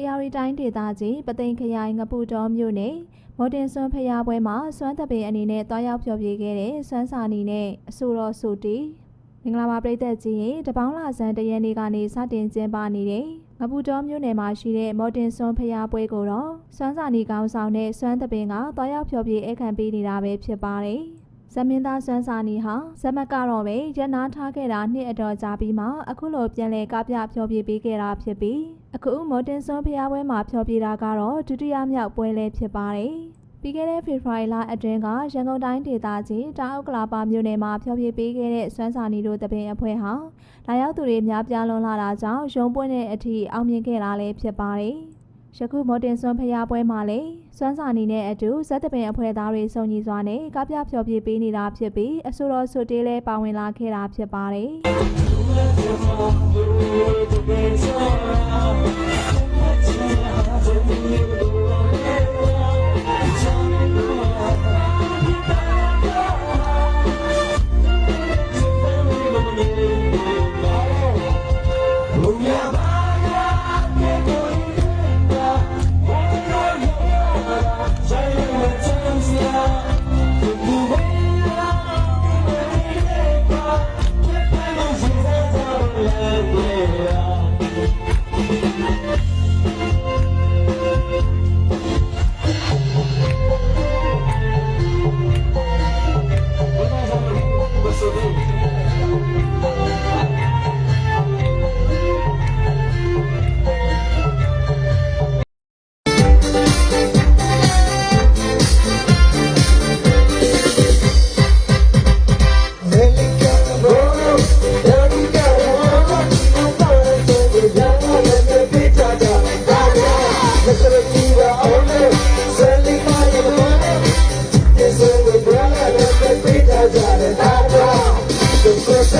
AR တိုင်းဒေသကြီးပသိမ်ခရိုင်ငပူတော်မြို့နယ်မော်တင်ဆွမ်းဖျားပွဲမှာစွမ်းတပ်ပင်အနေနဲ့တွားရောက်ဖျော်ဖြေခဲ့တဲ့စွမ်းစာနီနဲ့အဆိုတော်ဆိုတီမင်္ဂလာပါပြည်သက်ကြီးရေတပေါင်းလာဆန်းတရက်နေ့ကနေစတင်ကျင်းပနေတဲ့ငပူတော်မြို့နယ်မှာရှိတဲ့မော်တင်ဆွမ်းဖျားပွဲကိုတော့စွမ်းစာနီကောင်းဆောင်တဲ့စွမ်းတပ်ပင်ကတွားရောက်ဖျော်ဖြေအခမ်းပေးနေတာပဲဖြစ်ပါတယ် ဇမင်းသားစွမ်းစာနီဟာဇမတ်ကတော့ပဲရန်နာထားခဲ့တာနှစ်အတော်ကြာပြီးမှအခုလိုပြန်လဲကပြဖျော်ဖြေပေးခဲ့တာဖြစ်ပြီးအခုမော်တင်ဆွန်ဖျားပွဲမှာဖျော်ဖြေတာကတော့ဒုတိယမြောက်ပွဲလည်းဖြစ်ပါတယ်။ပြီးခဲ့တဲ့ဖေဖော်ဝါရီလအတွင်းကရန်ကုန်တိုင်းဒေသကြီးတာအုတ်ကလာပါမြို့နယ်မှာဖျော်ဖြေပေးခဲ့တဲ့စွမ်းစာနီတို့တပင်အဖွဲ့ဟာလာရောက်သူတွေများပြားလွန်လာတာကြောင့်ရုံးပွင့်တဲ့အထိအောင်မြင်ခဲ့တာလည်းဖြစ်ပါတယ်။ ယခုမော်တင်ဆွန်ဖျားပွဲမှာလည်းစွမ်းစာနီနဲ့အတူဇက်တပင်အဖွဲ့သားတွေစုံညီစွာနဲ့ကပြဖျော်ဖြေပေးနေတာဖြစ်ပြီးအဆိုတော်ဆိုတေးလည်းပါဝင်လာခဲ့တာဖြစ်ပါတယ်။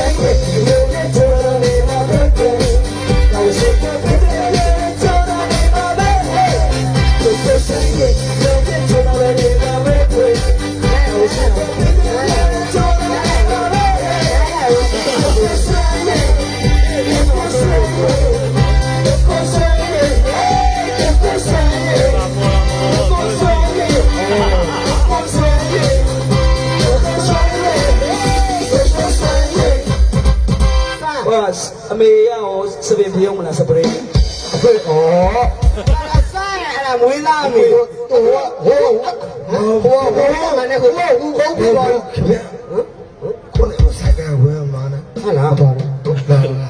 language, you will get to အမေရအောင်စပင်ဖျုံးမလားစပရေးအဖေဩဆိုင်အဲ့ဒါမွေးသားမေဟိုဟိုဟိုဟိုဟိုမနဲ့ဟိုဟိုဟိုပြီးပါခင်ဗျကိုယ်လည်းဆိုင်ကဝယ်မှာနော်ဟာလားပါတော့ဟုတ်လား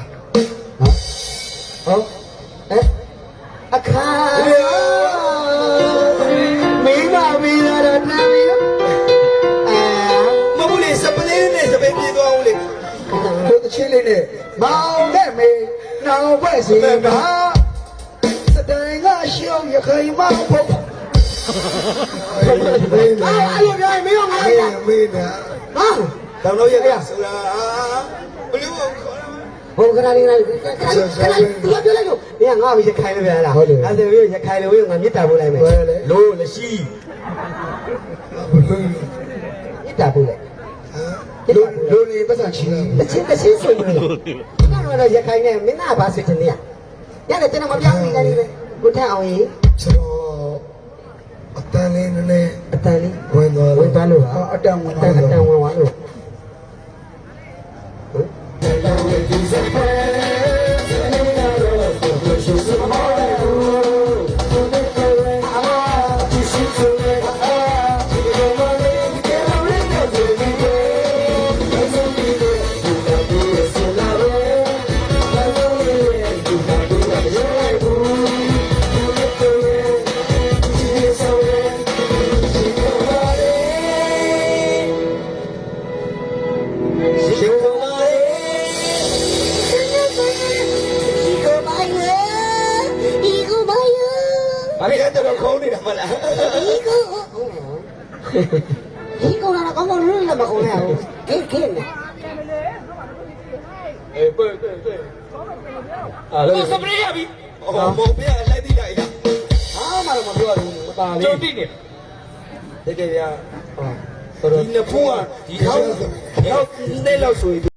နဲ့မောင်နဲ့မေနောင်ဘွဲ့စီကစတိုင်ကရှောင်းရခိုင်မဖို့မေးအဲ့နေလိုပြောရင်မင်းရောငါမေးလိုက်မေးနေဟာတောင်တော့ရကဆိုတာအာဘလူးခေါ်ဘုံကရာလေးကခဏခဏပြောပြောလိုက်တော့မင်းကငါ့ကိုရခိုင်လို့ပြောလားအဲ့ဒါမျိုးရခိုင်လို့ငါမြစ်တာပို့လိုက်မယ်ဝယ်လေလို့လက်ရှိဘလူးမြစ်တာပို့လိုက် လူလူနေပတ်စံချီလာတစ်ချင်းတစ်ချင်းဆိုလို့ကတော့ရခိုင်နဲ့မင်းကဘာစစ်ချင်နေရရတယ်ကျွန်တော်မပြောင်းဘူးလည်းကိုထက်အောင်ကြီးကျွန်တော်အတန်လေးနည်းနည်းအတန်လေးဝင်သွားဝင်သွားလို့အတန်ဝင်အတသွားန်အတန်ဝင်သွားလို့ ဘာဖြစ်လဲတော့ခေါင်းနေတာမလားအေးပဲပဲပဲအားလုံးစပရေးရပြီဟောမောင်ပြလိုက်တိလိုက်ကျုပ်တိနေတကယ်ရဒီနှစ်ဖူးကဒီတော့ရောက်နေလောက်ဆိုရင်